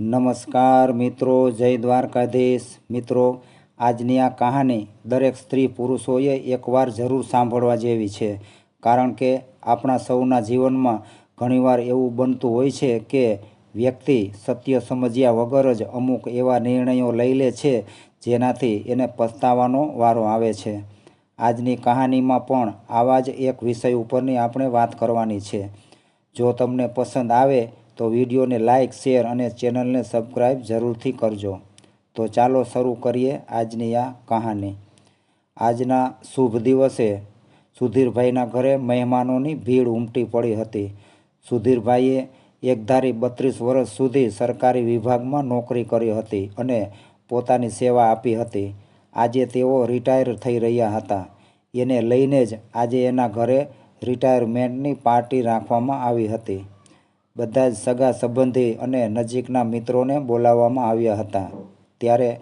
નમસ્કાર મિત્રો, જય દ્વારકાધીશ. મિત્રો, આજની આ કહાની દરેક સ્ત્રી પુરુષોએ એકવાર જરૂર સાંભળવા જેવી છે. કારણ કે આપણા સૌના જીવનમાં ઘણીવાર એવું બનતું હોય છે કે વ્યક્તિ સત્ય સમજ્યા વગર જ અમુક એવા નિર્ણયો લઈ લે છે જેનાથી એને પસ્તાવાનો વારો આવે છે. આજની કહાનીમાં પણ આવા જ એક વિષય ઉપરની આપણે વાત કરવાની છે. જો તમને પસંદ આવે તો વિડીયોને લાઇક શેર અને ચેનલને સબસ્ક્રાઈબ જરૂરથી કરજો. તો ચાલો શરૂ કરીએ આજની આ કહાની. આજના શુભ દિવસે સુધીરભાઈના ઘરે મહેમાનોની ભીડ ઉમટી પડી હતી. સુધીરભાઈએ એકધારી બત્રીસ વર્ષ સુધી સરકારી વિભાગમાં નોકરી કરી હતી અને પોતાની સેવા આપી હતી. આજે તેઓ રિટાયર થઈ રહ્યા હતા. એને લઈને જ આજે એના ઘરે રિટાયરમેન્ટની પાર્ટી રાખવામાં આવી હતી. બધા જ સગા સંબંધી અને નજીકના મિત્રોને બોલાવવામાં આવ્યા હતા. ત્યારે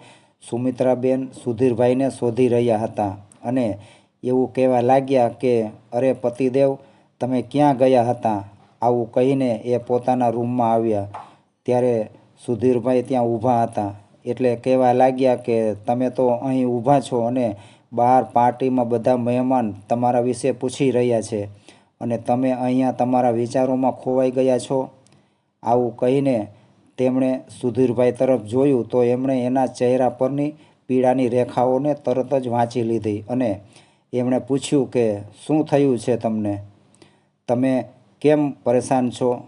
સુમિત્રાબેન સુધીરભાઈને શોધી રહ્યા હતા અને એવું કહેવા લાગ્યા કે, અરે પતિદેવ, તમે ક્યાં ગયા હતા? આવું કહીને એ પોતાના રૂમમાં આવ્યા. ત્યારે સુધીરભાઈ ત્યાં ઊભા હતા. એટલે કહેવા લાગ્યા કે, તમે તો અહીં ઊભા છો અને બહાર પાર્ટીમાં બધા મહેમાન તમારા વિશે પૂછી રહ્યા છે. અને તમે અહીંયા તમારા વિચારોમાં ખોવાઈ ગયા છો? આવું કહીને તેમણે સુધીરભાઈ તરફ જોયું તો એમણે એના ચહેરા પરની પીડાની રેખાઓને તરત જ વાંચી લીધી અને એમણે પૂછ્યું કે, શું થયું છે તમને? તમે કેમ પરેશાન છો?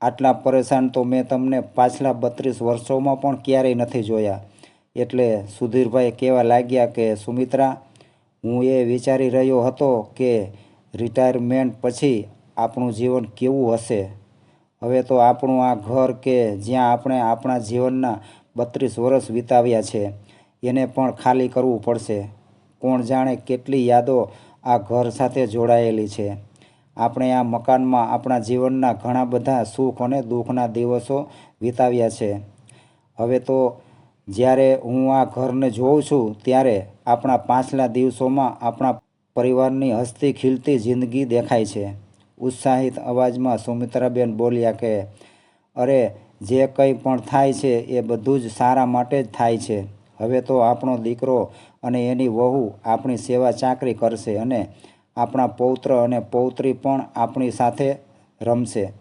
આટલા પરેશાન તો મેં તમને પાછલા બત્રીસ વર્ષોમાં પણ ક્યારેય નથી જોયા. એટલે સુધીરભાઈ કહેવા લાગ્યા કે, સુમિત્રા, હું એ વિચારી રહ્યો હતો કે રિટાયરમેન્ટ પછી આપણું જીવન કેવું હશે? હવે તો આપણું આ ઘર કે જ્યાં આપણે આપણા જીવનના બત્રીસ વર્ષ વિતાવ્યા છે, એને પણ ખાલી કરવું પડશે. કોણ જાણે કેટલી યાદો આ ઘર સાથે જોડાયેલી છે. આપણે આ મકાનમાં આપણા જીવનના ઘણા બધા સુખ અને દુઃખના દિવસો વિતાવ્યા છે. હવે તો જ્યારે હું આ ઘરને જોઉં છું, ત્યારે આપણા પાછલા દિવસોમાં આપણા પરિવારની હસતી ખીલતી જિંદગી દેખાય છે. ઉત્સાહિત અવાજમાં સુમિત્રાબેન બોલ્યા કે, અરે, જે કંઈ પણ થાય છે એ બધું જ સારા માટે જ થાય છે. હવે તો આપણો દીકરો અને એની વહુ આપણી સેવા ચાકરી કરશે અને આપણા પૌત્ર અને પૌત્રી પણ આપણી સાથે રમશે.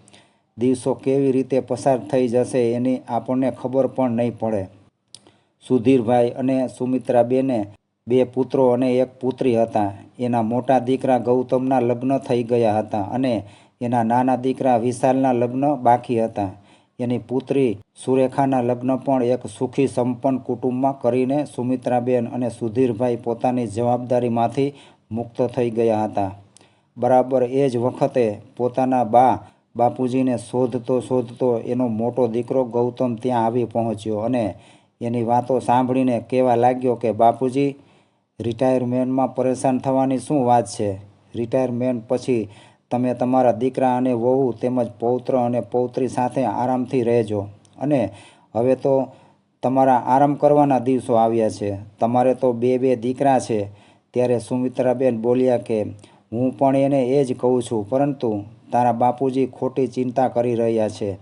દિવસો કેવી રીતે પસાર થઈ જશે એની આપણને ખબર પણ નહીં પડે. સુધીરભાઈ અને સુમિત્રાબેને બે પુત્રો અને એક પુત્રી હતા. એના મોટા દીકરા ગૌતમના લગ્ન થઈ ગયા હતા અને એના નાના દીકરા વિશાલના લગ્ન બાકી હતા. એની પુત્રી સુરેખાના લગ્ન પણ એક સુખી સંપન્ન કુટુંબમાં કરીને સુમિત્રાબેન અને સુધીરભાઈ પોતાની જવાબદારીમાંથી મુક્ત થઈ ગયા હતા. બરાબર એ જ વખતે પોતાના બા બાપુજીને શોધતો શોધતો એનો મોટો દીકરો ગૌતમ ત્યાં આવી પહોંચ્યો અને એની વાતો સાંભળીને કહેવા લાગ્યો કે, બાપુજી રિટાયરમેન્ટમાં પરેશાન થવાની શું વાત છે? રિટાયરમેન્ટ પછી તમે તમારા દીકરા અને વહુ તેમજ પૌત્ર અને પૌત્રી સાથે આરામથી રહેજો. અને હવે તો તમારા આરામ કરવાના દિવસો આવ્યા છે. તમારે તો બે બે દીકરા છે. ત્યારે સુમિત્રાબેન બોલ્યા કે, હું પણ એને એ જ કહું છું, પરંતુ તારા બાપુજી ખોટી ચિંતા કરી રહ્યા છે.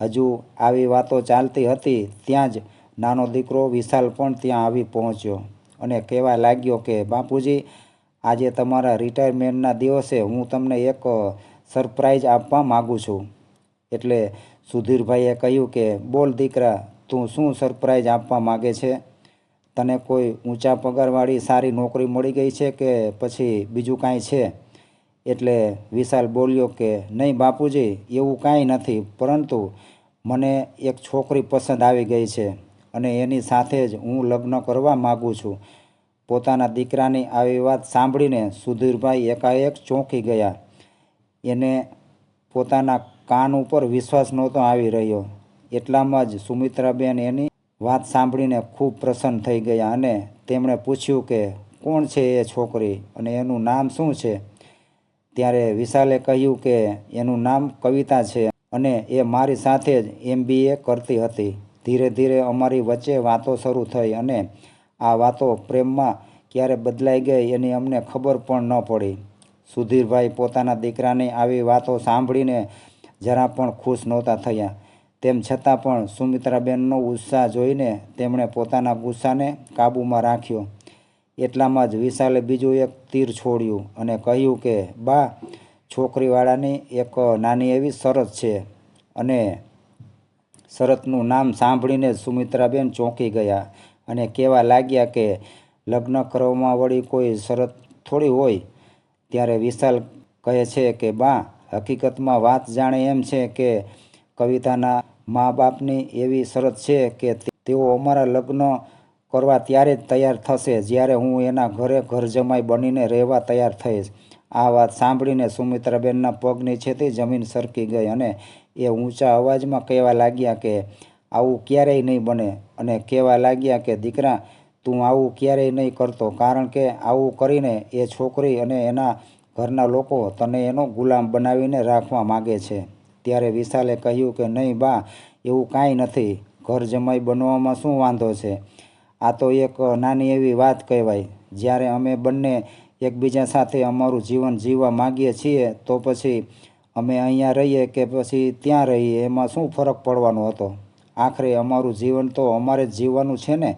હજુ આવી વાતો ચાલતી હતી, ત્યાં જ નાનો દીકરો વિશાલ પણ ત્યાં આવી પહોંચ્યો. અને કહેવા લાગ્યો કે, બાપુજી, આજે તમારા રિટાયરમેન્ટના દિવસે હું તમને એક સરપ્રાઈઝ આપવા માગું છું. એટલે સુધીરભાઈએ કહ્યું કે, બોલ દીકરા, તું શું સરપ્રાઈઝ આપવા માગે છે? તને કોઈ ઊંચા પગારવાળી સારી નોકરી મળી ગઈ છે કે પછી બીજું કાંઈ છે? એટલે વિશાલ બોલ્યો કે, નહીં બાપુજી, એવું કાંઈ નથી, પરંતુ મને એક છોકરી પસંદ આવી ગઈ છે. અને એની સાથે જ હું લગ્ન કરવા માગું છું. પોતાના દીકરાની આવી વાત સાંભળીને સુધીરભાઈ એકાએક ચોંકી ગયા. એને પોતાના કાન ઉપર વિશ્વાસ નહોતો આવી રહ્યો. એટલામાં જ સુમિત્રાબેન એની વાત સાંભળીને ખૂબ પ્રસન્ન થઈ ગયા અને તેમણે પૂછ્યું કે, કોણ છે એ છોકરી અને એનું નામ શું છે? ત્યારે વિશાલે કહ્યું કે, એનું નામ કવિતા છે અને એ મારી સાથે જ એમબીએ કરતી હતી. ધીરે ધીરે અમારી વચ્ચે વાતો શરૂ થઈ અને આ વાતો પ્રેમમાં ક્યારે બદલાઈ ગઈ એની અમને ખબર પણ ન પડી. સુધીરભાઈ પોતાના દીકરાની આવી વાતો સાંભળીને જરા પણ ખુશ નહોતા થયા. તેમ છતાં પણ સુમિત્રાબેનનો ઉત્સાહ જોઈને તેમણે પોતાના ગુસ્સાને કાબૂમાં રાખ્યો. એટલામાં જ વિશાલે બીજું એક તીર છોડ્યું અને કહ્યું કે, બા, છોકરીવાળાની એક નાની એવી શરત છે અને શરતનું નામ સાંભળીને જ સુમિત્રાબેન ચોંકી ગયા અને કહેવા લાગ્યા કે લગ્ન કરવામાં વળી કોઈ શરત થોડી હોય. ત્યારે વિશાલ કહે છે કે, બા, હકીકતમાં વાત જાણે એમ છે કે કવિતાના મા બાપની એવી શરત છે કે તેઓ અમારા લગ્ન કરવા ત્યારે જ તૈયાર થશે જ્યારે હું એના ઘરે ઘર જમાઈ બનીને રહેવા તૈયાર થઈશ. આ વાત સાંભળીને સુમિત્રાબેનના પગ નીચેથી જમીન સરકી ગઈ અને એ ઊંચા અવાજમાં કહેવા લાગ્યા કે, આવું ક્યારેય નહીં બને. અને કહેવા લાગ્યા કે, દીકરા, તું આવું ક્યારેય નહીં કરતો, કારણ કે આવું કરીને એ છોકરી અને એના ઘરના લોકો તને એનો ગુલામ બનાવીને રાખવા માગે છે. ત્યારે વિશાલે કહ્યું કે, નહીં બા, એવું કાંઈ નથી. ઘર જમાઈ બનવામાં શું વાંધો છે? આ તો એક નાની એવી વાત કહેવાય. જ્યારે અમે બંને એકબીજા સાથે અમારું જીવન જીવવા માગીએ છીએ, તો પછી અમે અહીંયા રહીએ કે પછી ત્યાં રહીએ, એમાં શું ફરક પડવાનો હતો? આખરે અમારું જીવન તો અમારે જ જીવવાનું છે ને?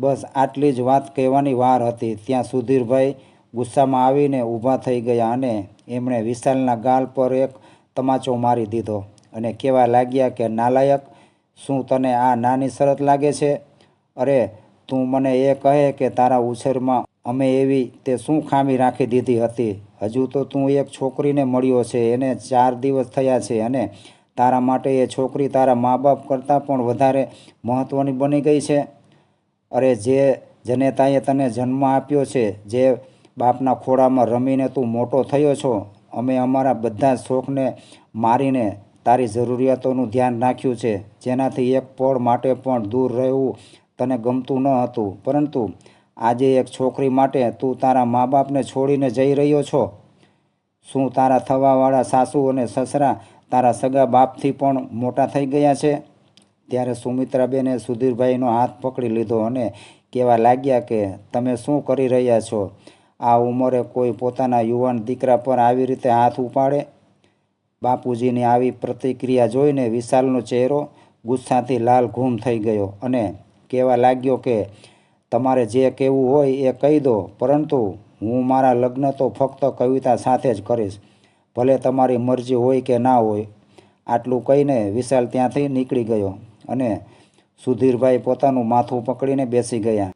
બસ આટલી જ વાત કહેવાની વાર હતી. ત્યાં સુધીરભાઈ ગુસ્સામાં આવીને ઊભા થઈ ગયા અને એમણે વિશાલના ગાલ પર એક તમાચો મારી દીધો અને કહેવા લાગ્યા કે, નાલાયક, શું તને આ નાની શરત લાગે છે? અરે, તું મને એ કહે કે તારા ઉછેરમાં અમે એવી તે શું ખામી રાખી દીધી હતી? હજુ તો તું એક છોકરીને મળ્યો છે, એને ચાર દિવસ થયા છે અને તારા માટે એ છોકરી તારા મા બાપ કરતાં પણ વધારે મહત્ત્વની બની ગઈ છે. અરે જે જનેતાએ તને જન્મ આપ્યો છે, જે બાપના ખોળામાં રમીને તું મોટો થયો છો, અમે અમારા બધા શોખને મારીને તારી જરૂરિયાતોનું ધ્યાન રાખ્યું છે. જેનાથી એક પળ માટે પણ દૂર રહેવું તને ગમતું ન હતું. પરંતુ આજે એક છોકરી માટે તું તારા મા બાપને છોડીને જઈ રહ્યો છો? શું તારા થવાવાળા સાસુ અને સસરા તારા સગા બાપથી પણ મોટા થઈ ગયા છે? ત્યારે સુમિત્રાબેને સુધીરભાઈનો હાથ પકડી લીધો અને કહેવા લાગ્યા કે, તમે શું કરી રહ્યા છો? આ ઉંમરે કોઈ પોતાના યુવાન દીકરા પર આવી રીતે હાથ ઉપાડે? બાપુજીની આવી પ્રતિક્રિયા જોઈને વિશાલનો ચહેરો ગુસ્સાથી લાલ ઘૂમ થઈ ગયો અને કહેવા લાગ્યો કે તમારે જે કહેવું હોય એ કહી દો, પરંતુ હું મારા લગ્ન તો ફક્ત કવિતા સાથે જ કરીશ. ભલે તમારી મરજી હોય કે ના હોય, આટલું કહીને વિશાલ ત્યાંથી નીકળી ગયો અને સુધીરભાઈ પોતાનું માથું પકડીને બેસી ગયા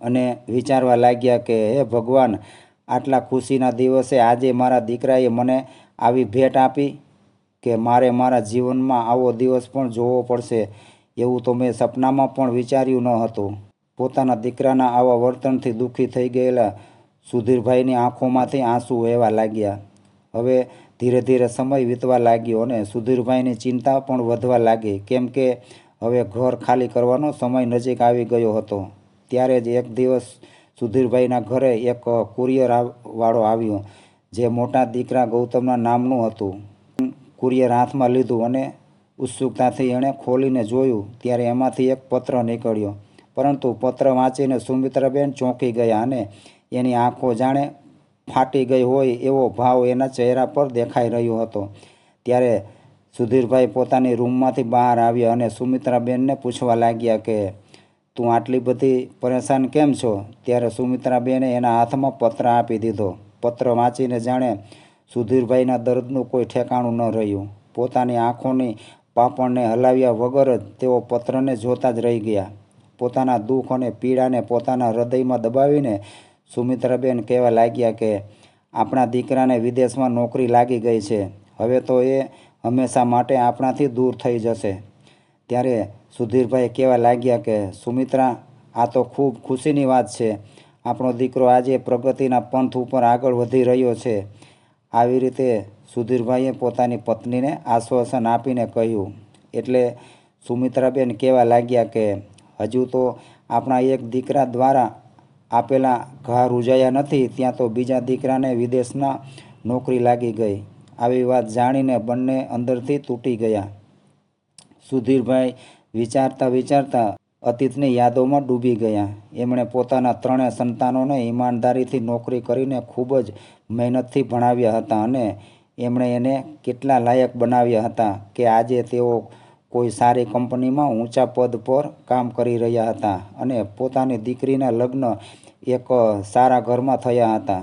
અને વિચારવા લાગ્યા કે, હે ભગવાન, આટલા ખુશીના દિવસે આજે મારા દીકરાએ મને આવી ભેટ આપી કે મારે મારા જીવનમાં આવો દિવસ પણ જોવો પડશે? એવું તો મેં સપનામાં પણ વિચાર્યું ન હતું. પોતાના દીકરાના આવા વર્તનથી દુઃખી થઈ ગયેલા સુધીરભાઈની આંખોમાંથી આંસુ વહેવા લાગ્યા. હવે ધીરે ધીરે સમય વીતવા લાગ્યો અને સુધીરભાઈની ચિંતા પણ વધવા લાગી, કેમ કે હવે ઘર ખાલી કરવાનો સમય નજીક આવી ગયો હતો. ત્યારે જ એક દિવસ સુધીરભાઈના ઘરે એક કુરિયર વાળો આવ્યો, જે મોટા દીકરા ગૌતમના નામનું હતું. કુરિયર હાથમાં લીધું અને ઉત્સુકતાથી એણે ખોલીને જોયું, ત્યારે એમાંથી એક પત્ર નીકળ્યો. પરંતુ પત્ર વાંચીને સુમિત્રાબેન ચોંકી ગયા અને એની આંખો જાણે ફાટી ગઈ હોય એવો ભાવ એના ચહેરા પર દેખાઈ રહ્યો હતો. ત્યારે સુધીરભાઈ પોતાની રૂમમાંથી બહાર આવ્યા અને સુમિત્રાબેનને પૂછવા લાગ્યા કે, તું આટલી બધી પરેશાન કેમ છો? ત્યારે સુમિત્રાબેને એના હાથમાં પત્ર આપી દીધો. પત્ર વાંચીને જાણે સુધીરભાઈના દર્દનું કોઈ ઠેકાણું ન રહ્યું. પોતાની આંખોની પાપણને હલાવ્યા વગર જ તેઓ પત્રને જોતા જ રહી ગયા. પોતાના દુઃખ અને પીડાને પોતાના હૃદયમાં દબાવીને સુમિત્રાબેન કહેવા લાગ્યા કે, આપણા દીકરાને વિદેશમાં નોકરી લાગી ગઈ છે. હવે તો એ હંમેશા માટે આપણાથી દૂર થઈ જશે. ત્યારે સુધીરભાઈ કહેવા લાગ્યા કે, સુમિત્રા, આ તો ખૂબ ખુશીની વાત છે. આપણો દીકરો આજે પ્રગતિના પંથ ઉપર આગળ વધી રહ્યો છે. આવી રીતે સુધીરભાઈએ પોતાની પત્નીને આશ્વાસન આપીને કહ્યું. એટલે સુમિત્રાબેન કહેવા લાગ્યા કે હજુ તો આપણા એક દીકરા દ્વારા આપેલા ઘા રૂજાયા નથી, ત્યાં તો બીજા દીકરાને વિદેશના નોકરી લાગી ગઈ. આવી વાત જાણીને બંને અંદરથી તૂટી ગયા. સુધીરભાઈ વિચારતા વિચારતા અતીતની યાદોમાં ડૂબી ગયા. એમણે પોતાના ત્રણેય સંતાનોને ઈમાનદારીથી નોકરી કરીને ખૂબ જ મહેનતથી ભણાવ્યા હતા અને એમણે એને કેટલા લાયક બનાવ્યા હતા કે આજે તેઓ કોઈ સારી કંપનીમાં ઊંચા પદ પર કામ કરી રહ્યા હતા અને પોતાની દીકરીના લગ્ન એક સારા ઘરમાં થયા હતા.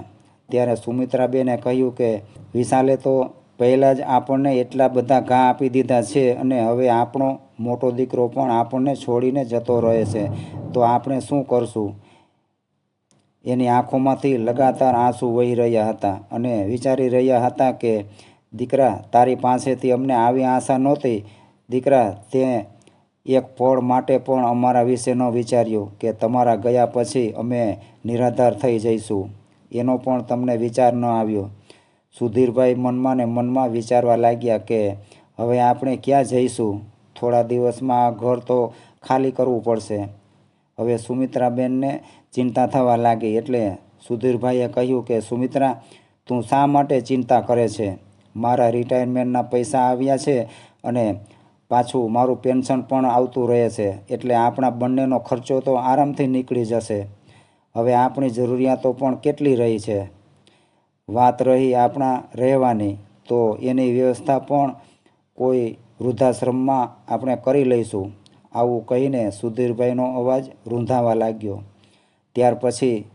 ત્યારે સુમિત્રાબેને કહ્યું કે, વિશાલે તો પહેલાં જ આપણને એટલા બધા ઘા આપી દીધા છે અને હવે આપણો મોટો દીકરો પણ આપણને છોડીને જતો રહે છે. તો આપણે શું કરશું? એની આંખોમાંથી લગાતાર આંસુ વહી રહ્યા હતા અને વિચારી રહ્યા હતા કે, દીકરા, તારી પાસેથી અમને આવી આશા નહોતી દીકરા, તે એક પળ માટે પણ અમારા વિશે ન વિચાર્યું કે તમારા ગયા પછી અમે નિરાધાર થઈ જઈશું. એનો પણ તમને વિચાર ન આવ્યો. સુધીરભાઈ મનમાં ને મનમાં વિચારવા લાગ્યા કે, હવે આપણે ક્યાં જઈશું? થોડા દિવસમાં આ ઘર તો ખાલી કરવું પડશે. હવે સુમિત્રાબેનને ચિંતા થવા લાગી એટલે સુધીરભાઈએ કહ્યું કે, સુમિત્રા, તું શા માટે ચિંતા કરે છે? મારા રિટાયરમેન્ટના પૈસા આવ્યા છે અને પાછું મારું પેન્શન પણ આવતું રહે છે. એટલે આપણા બંનેનો ખર્ચો તો આરામથી નીકળી જશે. હવે આપણી જરૂરિયાતો પણ કેટલી રહી છે? વાત રહી આપણા રહેવાની, તો એની વ્યવસ્થા પણ કોઈ વૃદ્ધાશ્રમમાં આપણે કરી લઈશું. આવું કહીને સુધીરભાઈનો અવાજ રૂંધાવા લાગ્યો. ત્યાર પછી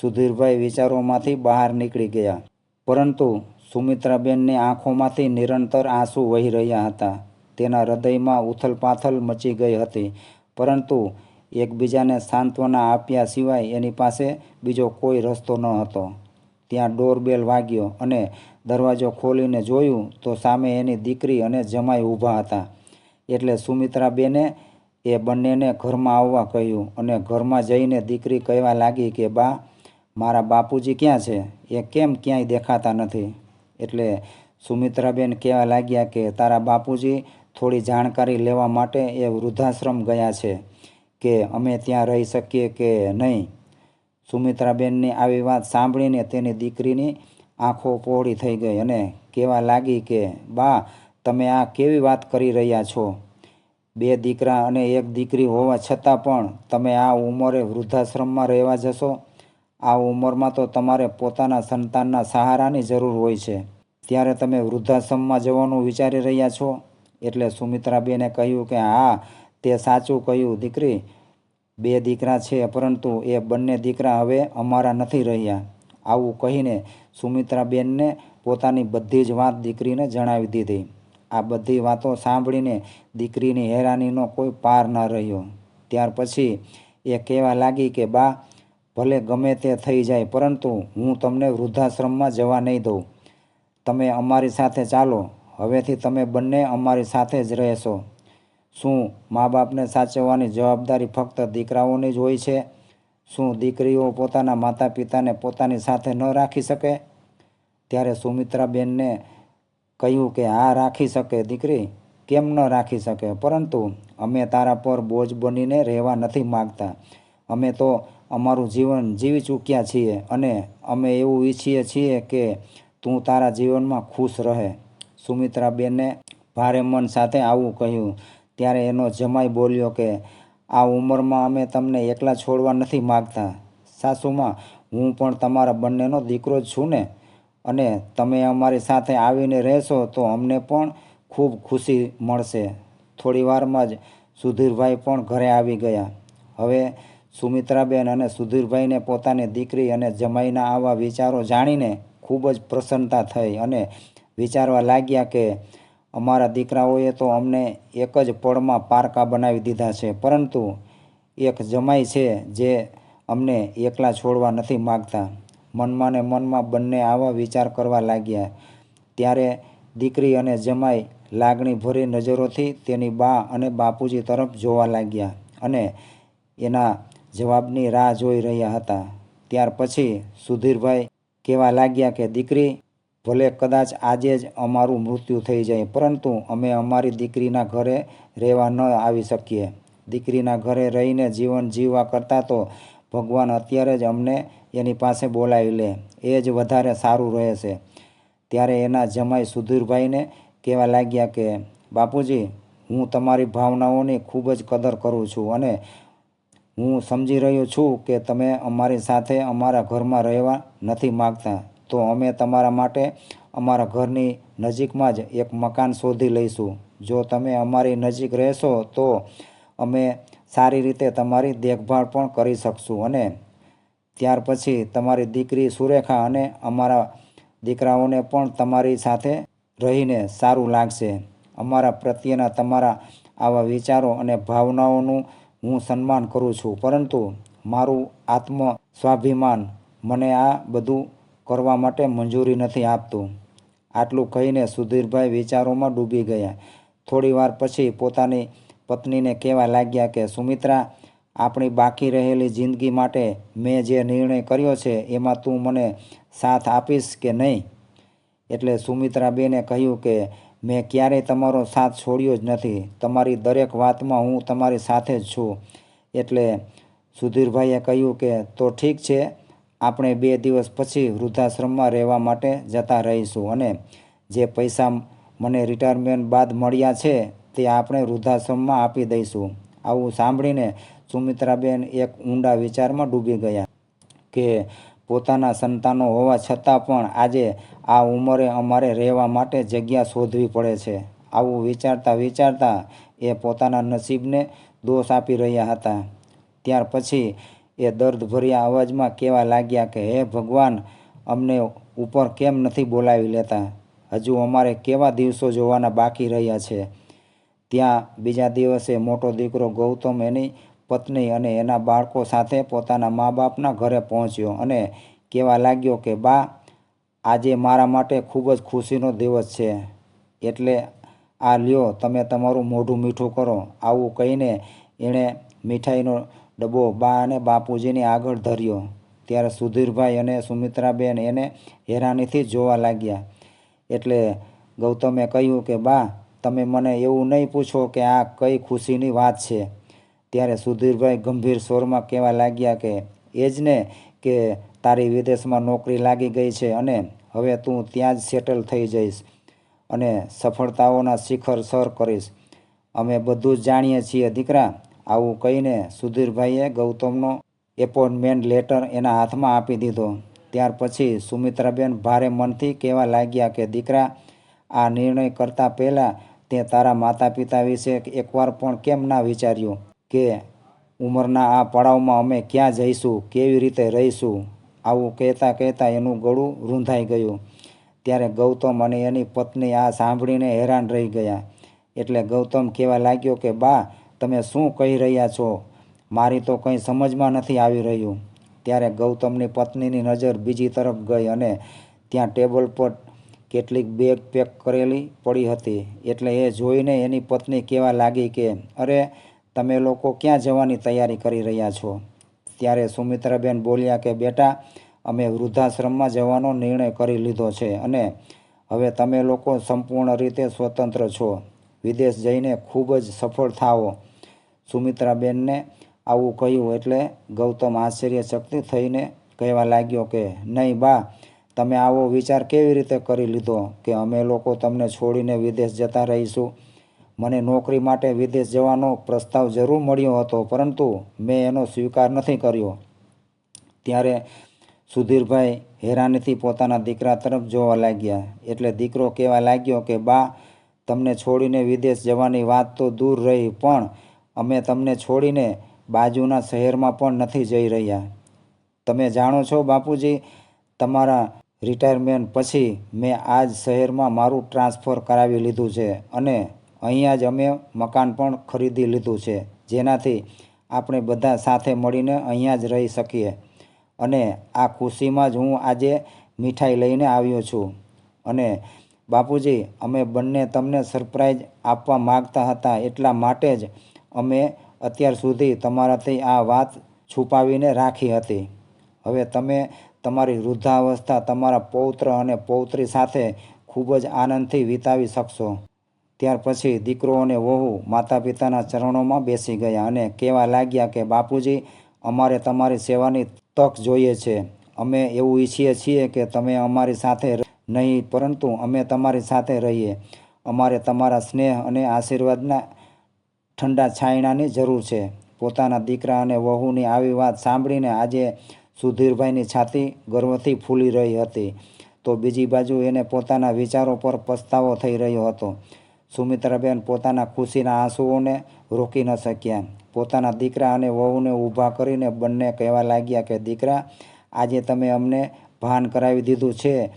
સુધીરભાઈ વિચારોમાંથી બહાર નીકળી ગયા. પરંતુ સુમિત્રાબેનની આંખોમાંથી નિરંતર આંસુ વહી રહ્યા હતા. તેના હૃદયમાં ઉથલપાથલ મચી ગઈ હતી. પરંતુ એકબીજાને સાંત્વના આપ્યા સિવાય એની પાસે બીજો કોઈ રસ્તો ન હતો. ત્યાં ડોરબેલ વાગ્યો અને દરવાજો ખોલીને જોયું તો સામે એની દીકરી અને જમાઈ ઊભા હતા. એટલે સુમિત્રાબેને એ બંનેને ઘરમાં આવવા કહ્યું અને ઘરમાં જઈને દીકરી કહેવા લાગી કે, બા, મારા બાપુજી ક્યાં છે? એ કેમ ક્યાંય દેખાતા નથી? એટલે સુમિત્રાબેન કહેવા લાગ્યા કે, તારા બાપુજી થોડી જાણકારી લેવા માટે એ વૃદ્ધાશ્રમ ગયા છે કે અમે ત્યાં રહી શકીએ કે નહીં. સુમિત્રાબેનની આવી વાત સાંભળીને તેની દીકરીની આંખો પહોળી થઈ ગઈ અને કહેવા લાગી કે, બા, તમે આ કેવી વાત કરી રહ્યા છો? બે દીકરા અને એક દીકરી હોવા છતાં પણ તમે આ ઉંમરે વૃદ્ધાશ્રમમાં રહેવા જશો? આ ઉંમરમાં તો તમારે પોતાના સંતાનના સહારાની જરૂર હોય છે. ત્યારે તમે વૃદ્ધાશ્રમમાં જવાનું વિચારી રહ્યા છો? એટલે સુમિત્રાબેને કહ્યું કે, હા, તે સાચું કહ્યું, દીકરી. બે દીકરા છે, પરંતુ એ બંને દીકરા હવે અમારા નથી રહ્યા. આવું કહીને સુમિત્રાબેનને પોતાની બધી જ વાત દીકરીને જણાવી દીધી. આ બધી વાતો સાંભળીને દીકરીની હેરાનીનો કોઈ પાર ન રહ્યો. ત્યાર પછી એ કહેવા લાગી કે, બા, ભલે ગમે તે થઈ જાય, પરંતુ હું તમને વૃદ્ધાશ્રમમાં જવા નહીં દઉં. તમે અમારી સાથે ચાલો. હવેથી તમે બંને અમારી સાથે જ રહેશો. શું મા બાપને સાચવવાની જવાબદારી ફક્ત દીકરાઓની જ હોય છે? શું દીકરીઓ પોતાના માતા પિતાને પોતાની સાથે ન રાખી શકે? ત્યારે સુમિત્રાબેનને કહ્યું કે આ રાખી શકે દીકરી, કેમ ન રાખી શકે? પરંતુ અમે તારા પર બોજ બનીને રહેવા નથી માગતા. અમે તો અમારું જીવન જીવી ચૂક્યા છીએ અને અમે એવું ઈચ્છીએ છીએ કે તું તારા જીવનમાં ખુશ રહે. સુમિત્રાબેને ભારે મન સાથે આવું કહ્યું. ત્યારે એનો જમાઈ બોલ્યો કે, આ ઉંમરમાં અમે તમને એકલા છોડવા નથી માગતા. સાસુમાં, હું પણ તમારા બંનેનો દીકરો જ છું ને. અને તમે અમારી સાથે આવીને રહેશો તો અમને પણ ખૂબ ખુશી મળશે. થોડી વારમાં જ સુધીરભાઈ પણ ઘરે આવી ગયા. હવે સુમિત્રાબેન અને સુધીરભાઈને પોતાની દીકરી અને જમાઈના આવા વિચારો જાણીને ખૂબ જ પ્રસન્નતા થઈ અને વિચારવા લાગ્યા કે અમારા દીકરાઓએ તો અમને એક જ પળમાં પારકા બનાવી દીધા છે, પરંતુ એક જમાઈ છે જે અમને એકલા છોડવા નથી માગતા. મનમાં ને મનમાં બંને આવા વિચાર કરવા લાગ્યા. ત્યારે દીકરી અને જમાઈ લાગણી ભરી નજરોથી તેની બા અને બાપુજી તરફ જોવા લાગ્યા અને એના જવાબની રાહ જોઈ રહ્યા હતા. ત્યાર પછી સુધીરભાઈ કહેવા લાગ્યા કે, દીકરી ભલે કદાચ આજે જ અમારું મૃત્યુ થઈ જાય, પરંતુ અમે અમારી દીકરીના ઘરે રહેવા ન આવી શકીએ. દીકરીના ઘરે રહીને જીવન જીવવા કરતાં તો ભગવાન અત્યારે જ અમને એની પાસે બોલાવી લે, એ જ વધારે સારું રહે છે ત્યારે એના જમાઈ સુધીરભાઈને કહેવા લાગ્યા કે, બાપુજી, હું તમારી ભાવનાઓની ખૂબ જ કદર કરું છું અને હું સમજી રહ્યો છું કે તમે અમારી સાથે અમારા ઘરમાં રહેવા નથી માગતા. તો અમે તમારા માટે અમારા ઘરની નજીકમાં જ એક મકાન શોધી લઈશું. જો તમે અમારી નજીક રહેશો, તો અમે સારી રીતે તમારી દેખભાળ પણ કરી શકશું અને ત્યાર પછી તમારી દીકરી સુરેખા અને અમારા દીકરાઓને પણ તમારી સાથે રહીને સારું લાગશે. અમારા પ્રત્યેના તમારા આવા વિચારો અને ભાવનાઓનું હું સન્માન કરું છું. પરંતુ મારું આત્મ સ્વાભિમાન મને આ બધું કરવા માટે મંજૂરી નથી આપતું. આટલું કહીને સુધીરભાઈ વિચારોમાં ડૂબી ગયા. થોડીવાર પછી પોતાની પત્નીને કહેવા લાગ્યા કે, સુમિત્રા, આપણી બાકી રહેલી જિંદગી માટે મેં જે નિર્ણય કર્યો છે, એમાં તું મને સાથ આપીશ કે નહીં? એટલે સુમિત્રાબેને કહ્યું કે, મેં ક્યારેય તમારો સાથ છોડ્યો જ નથી. તમારી દરેક વાતમાં હું તમારી સાથે જ છું. એટલે સુધીરભાઈએ કહ્યું કે, તો ઠીક છે આપણે બે દિવસ પછી વૃદ્ધાશ્રમમાં રહેવા માટે જતા રહીશું અને જે પૈસા મને રિટાયરમેન્ટ બાદ મળ્યા છે તે આપણે વૃદ્ધાશ્રમમાં આપી દઈશું. આવું સાંભળીને સુમિત્રાબેન એક ઊંડા વિચારમાં ડૂબી ગયા કે પોતાના સંતાનો હોવા છતાં પણ આજે આ ઉંમરે અમારે રહેવા માટે જગ્યા શોધવી પડે છે. આવું વિચારતા વિચારતા એ પોતાના નસીબને દોષ આપી રહ્યા હતા. ત્યાર પછી એ દર્દભર્યા અવાજમાં કહેવા લાગ્યા કે, હે ભગવાન, અમને ઉપર કેમ નથી બોલાવી લેતા? હજુ અમારે કેવા દિવસો જોવાના બાકી રહ્યા છે? ત્યાં બીજા દિવસે મોટો દીકરો ગૌતમ એની પત્ની અને એના બાળકો સાથે પોતાના મા બાપના ઘરે પહોંચ્યો અને કહેવા લાગ્યો કે, બા, આજે મારા માટે ખૂબ જ ખુશીનો દિવસ છે. એટલે આ લ્યો, તમે તમારું મોઢું મીઠું કરો. આવું કહીને એણે મીઠાઈનો ડબ્બો બા અને બાપુજીની આગળ ધર્યો. ત્યારે સુધીરભાઈ અને સુમિત્રાબેન એને હેરાનીથી જોવા લાગ્યા. એટલે ગૌતમે કહ્યું કે, બા, તમે મને એવું નહીં પૂછો કે આ કઈ ખુશીની વાત છે. ત્યારે સુધીરભાઈ ગંભીર સ્વરમાં કહેવા લાગ્યા કે એ જ ને કે તારી વિદેશમાં નોકરી લાગી ગઈ છે અને હવે તું ત્યાં જ સેટલ થઈ જઈશ અને સફળતાઓના શિખર સર કરીશ. અમે બધું જ જાણીએ છીએ, દીકરા. આવું કહીને સુધીરભાઈએ ગૌતમનો એપોઇન્ટમેન્ટ લેટર એના હાથમાં આપી દીધો. ત્યાર પછી સુમિત્રાબેન ભારે મનથી કહેવા લાગ્યા કે, દીકરા, આ નિર્ણય કરતાં પહેલાં તે તારા માતા પિતા વિશે એકવાર પણ કેમ ના વિચાર્યું કે ઉંમરના આ પડાવમાં અમે ક્યાં જઈશું, કેવી રીતે રહીશું? આવું કહેતા કહેતા એનું ગળું રૂંધાઈ ગયું. ત્યારે ગૌતમ અને એની પત્ની આ સાંભળીને હેરાન રહી ગયા. એટલે ગૌતમ કહેવા લાગ્યો કે, બા તમે શું કહી રહ્યા છો? મારી તો કંઈ સમજમાં નથી આવી રહ્યું. ત્યારે ગૌતમની પત્નીની નજર બીજી તરફ ગઈ અને ત્યાં ટેબલ પર કેટલીક બેગ પેક કરેલી પડી હતી. એટલે એ જોઈને એની પત્ની કહેવા લાગી કે, અરે, તમે લોકો ક્યાં જવાની તૈયારી કરી રહ્યા છો? ત્યારે સુમિત્રાબેન બોલ્યા કે, બેટા, અમે વૃદ્ધાશ્રમમાં જવાનો નિર્ણય કરી લીધો છે અને હવે તમે લોકો સંપૂર્ણ રીતે સ્વતંત્ર છો. વિદેશ જઈને ખૂબ જ સફળ થાઓ. સુમિત્રાબેનને આવું કહ્યું એટલે ગૌતમ આશ્ચર્યચકિત થઈને કહેવા લાગ્યો કે, નહીં બા, તમે આવો વિચાર કેવી રીતે કરી લીધો કે અમે લોકો તમને છોડીને વિદેશ જતા રહીશું? મને નોકરી માટે વિદેશ જવાનો પ્રસ્તાવ જરૂર મળ્યો હતો, પરંતુ મેં એનો સ્વીકાર નથી કર્યો. ત્યારે સુધીરભાઈ હેરાનીથી પોતાના દીકરા તરફ જોવા લાગ્યા. એટલે દીકરો કહેવા લાગ્યો કે, બા, તમને છોડીને વિદેશ જવાની વાત તો દૂર રહી, પણ અમે તમને છોડીને બાજુના શહેરમાં પણ નથી જઈ રહ્યા. તમે જાણો છો બાપુજી, તમારા રિટાયરમેન્ટ પછી મેં આ જ શહેરમાં મારું ટ્રાન્સફર કરાવી લીધું છે અને અહીંયા જ અમે મકાન પણ ખરીદી લીધું છે, જેનાથી આપણે બધા સાથે મળીને અહીંયા જ રહી શકીએ. અને આ ખુશીમાં જ હું આજે મીઠાઈ લઈને આવ્યો છું. અને બાપુજી, અમે બંને તમને સરપ્રાઈઝ આપવા માગતા હતા એટલા માટે જ અમે અત્યાર સુધી તમારાથી આ વાત છુપાવીને રાખી હતી. હવે તમે તમારી વૃદ્ધાવસ્થા, તમારા પૌત્ર અને પૌત્રી સાથે ખૂબ જ આનંદથી વિતાવી શકશો. ત્યાર પછી દીકરો અને વહુ માતા પિતાના ચરણોમાં બેસી ગયા અને કહેવા લાગ્યા કે, બાપુજી, અમારે તમારી સેવાની તક જોઈએ છે. અમે એવું ઈચ્છીએ છીએ કે તમે અમારી સાથે નહીં, પરંતુ અમે તમારી સાથે રહીએ. અમારે તમારા સ્નેહ અને આશીર્વાદના ઠંડા છાંયડાની જરૂર છે. પોતાના દીકરા અને વહુની આવી વાત સાંભળીને આજે સુધીરભાઈની છાતી ગર્વથી ફૂલી રહી હતી. તો બીજી બાજુ એને પોતાના વિચારો પર પસ્તાવો થઈ રહ્યો હતો. સુમિત્રાબેન પોતાના ખુશીના આંસુઓને રોકી ન શક્યા. પોતાના દીકરા અને વહુને ઊભા કરીને બંને કહેવા લાગ્યા કે, દીકરા, આજે તમે અમને ભાન કરાવી દીધું છે.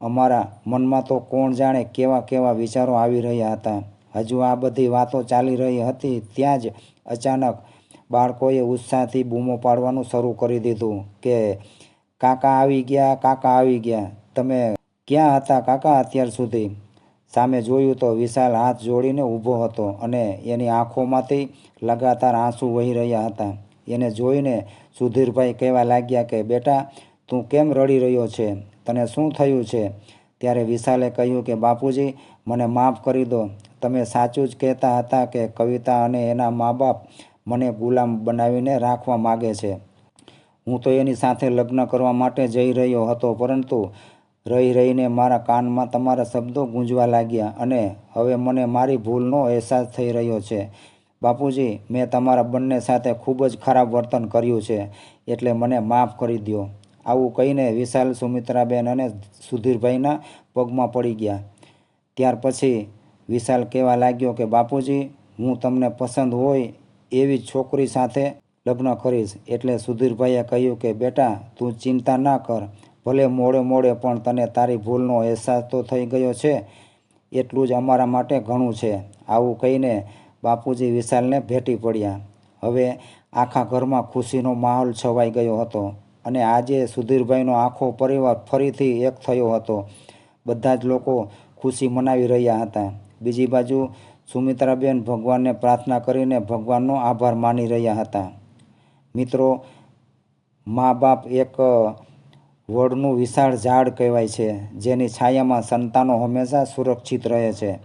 અમારા મનમાં તો કોણ જાણે કેવા કેવા વિચારો આવી રહ્યા હતા. હજુ આ બધી વાતો ચાલી રહી હતી ત્યાં જ અચાનક બાળકોએ ઉત્સાહથી બૂમો પાડવાનું શરૂ કરી દીધું કે, કાકા આવી ગયા, કાકા આવી ગયા. તમે ક્યાં હતા, કાકા, અત્યાર સુધી? સામે જોયું તો વિશાલ હાથ જોડીને ઊભો હતો અને એની આંખોમાંથી લગાતાર આંસુ વહી રહ્યા હતા. એને જોઈને સુધીરભાઈ કહેવા લાગ્યા કે, બેટા, તું કેમ રડી રહ્યો છે? તને શું થયું છે? ત્યારે વિશાલે કહ્યું કે, બાપુજી, મને માફ કરી દો. તમે સાચું જ કહેતા હતા કે કવિતા અને એના મા બાપ મને ગુલામ બનાવીને રાખવા માગે છે. હું તો એની સાથે લગ્ન કરવા માટે જઈ રહ્યો હતો, પરંતુ રહી રહીને મારા કાનમાં તમારા શબ્દો ગૂંજવા લાગ્યા અને હવે મને મારી ભૂલનો અહેસાસ થઈ રહ્યો છે. બાપુજી, મેં તમારા બંને સાથે ખૂબ જ ખરાબ વર્તન કર્યું છે, એટલે મને માફ કરી દો આવું કહીને વિશાલ સુમિત્રાબેન અને સુધીરભાઈના પગમાં પડી ગયા. ત્યાર પછી વિશાલ કહેવા લાગ્યો કે, બાપુજી, હું તમને પસંદ હોય એવી છોકરી સાથે લગ્ન કરીશ. એટલે સુધીરભાઈએ કહ્યું કે, બેટા, તું ચિંતા ના કર. ભલે મોડે મોડે પણ તને તારી ભૂલનો અહેસાસ તો થઈ ગયો છે. એટલું જ અમારા માટે ઘણું છે. આવું કહીને બાપુજી વિશાલને ભેટી પડ્યા. હવે આખા ઘરમાં ખુશીનો માહોલ છવાઈ ગયો હતો અને આજે સુધીરભાઈનો આખો પરિવાર ફરીથી એક થયો હતો. બધા જ લોકો ખુશી મનાવી રહ્યા હતા. બીજી બાજુ સુમિત્રાબેન ભગવાનને પ્રાર્થના કરીને ભગવાનનો આભાર માની રહ્યા હતા. મિત્રો, મા બાપ એક વડનું વિશાળ ઝાડ કહેવાય છે, જેની છાયામાં સંતાનો હંમેશા સુરક્ષિત રહે છે.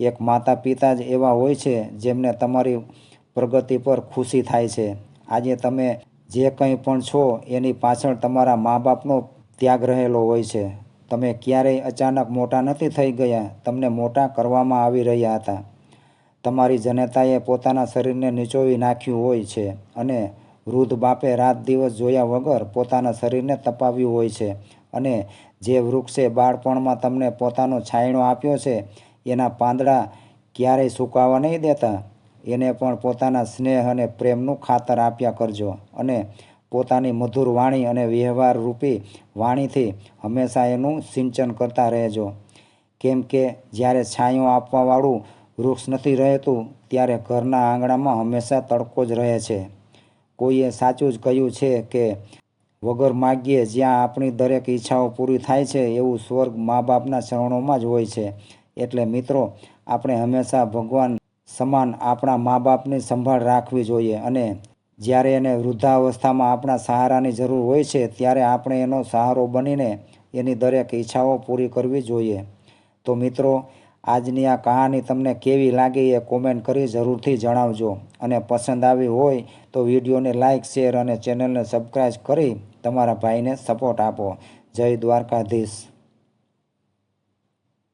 એક માતા પિતા જ એવા હોય છે, જેમને તમારી પ્રગતિ પર ખુશી થાય છે. આજે તમે જે કંઈ પણ છો, એની પાછળ તમારા મા બાપનો ત્યાગ રહેલો હોય છે. તમે ક્યારેય અચાનક મોટા નથી થઈ ગયા, તમને મોટા કરવામાં આવી રહ્યા હતા. તમારી જનતાએ પોતાના શરીરને નીચોવી નાખ્યું હોય છે અને વૃદ્ધ બાપે રાત દિવસ જોયા વગર પોતાના શરીરને તપાવ્યું હોય છે અને જે વૃક્ષે બાળપણમાં તમને પોતાનો છાંયડો આપ્યો છે, એના પાંદડા ક્યારેય સુકાવા નહીં દેતા. એને પણ પોતાના સ્નેહ અને પ્રેમનું ખાતર આપ્યા કરજો અને પોતાની મધુર વાણી અને વ્યવહાર રૂપી વાણીથી હંમેશા એનું સિંચન કરતા રહેજો. કેમ કે જ્યારે છાંયો આપવાવાળું વૃક્ષ નથી રહેતું, ત્યારે ઘરના આંગણામાં હંમેશા તડકો જ રહે છે. કોઈએ સાચું જ કહ્યું છે કે, વગર માગીએ જ્યાં આપણી દરેક ઈચ્છાઓ પૂરી થાય છે, એવું સ્વર્ગ મા બાપના ચરણોમાં જ હોય છે. એટલે મિત્રો, આપણે હંમેશા ભગવાન સમાન આપણા મા બાપની સંભાળ રાખવી જોઈએ અને જ્યારે એને વૃદ્ધાવસ્થામાં આપણા સહારાની જરૂર હોય છે, ત્યારે આપણે એનો સહારો બનીને એની દરેક ઈચ્છાઓ પૂરી કરવી જોઈએ. તો મિત્રો, આજની આ કહાની તમને કેવી લાગી એ કોમેન્ટ કરી જરૂરથી જણાવજો. અને પસંદ આવી હોય તો વિડીયોને લાઇક શેર અને ચેનલને સબસ્ક્રાઈબ કરી તમારા ભાઈને સપોર્ટ આપો. જય દ્વારકાધીશ.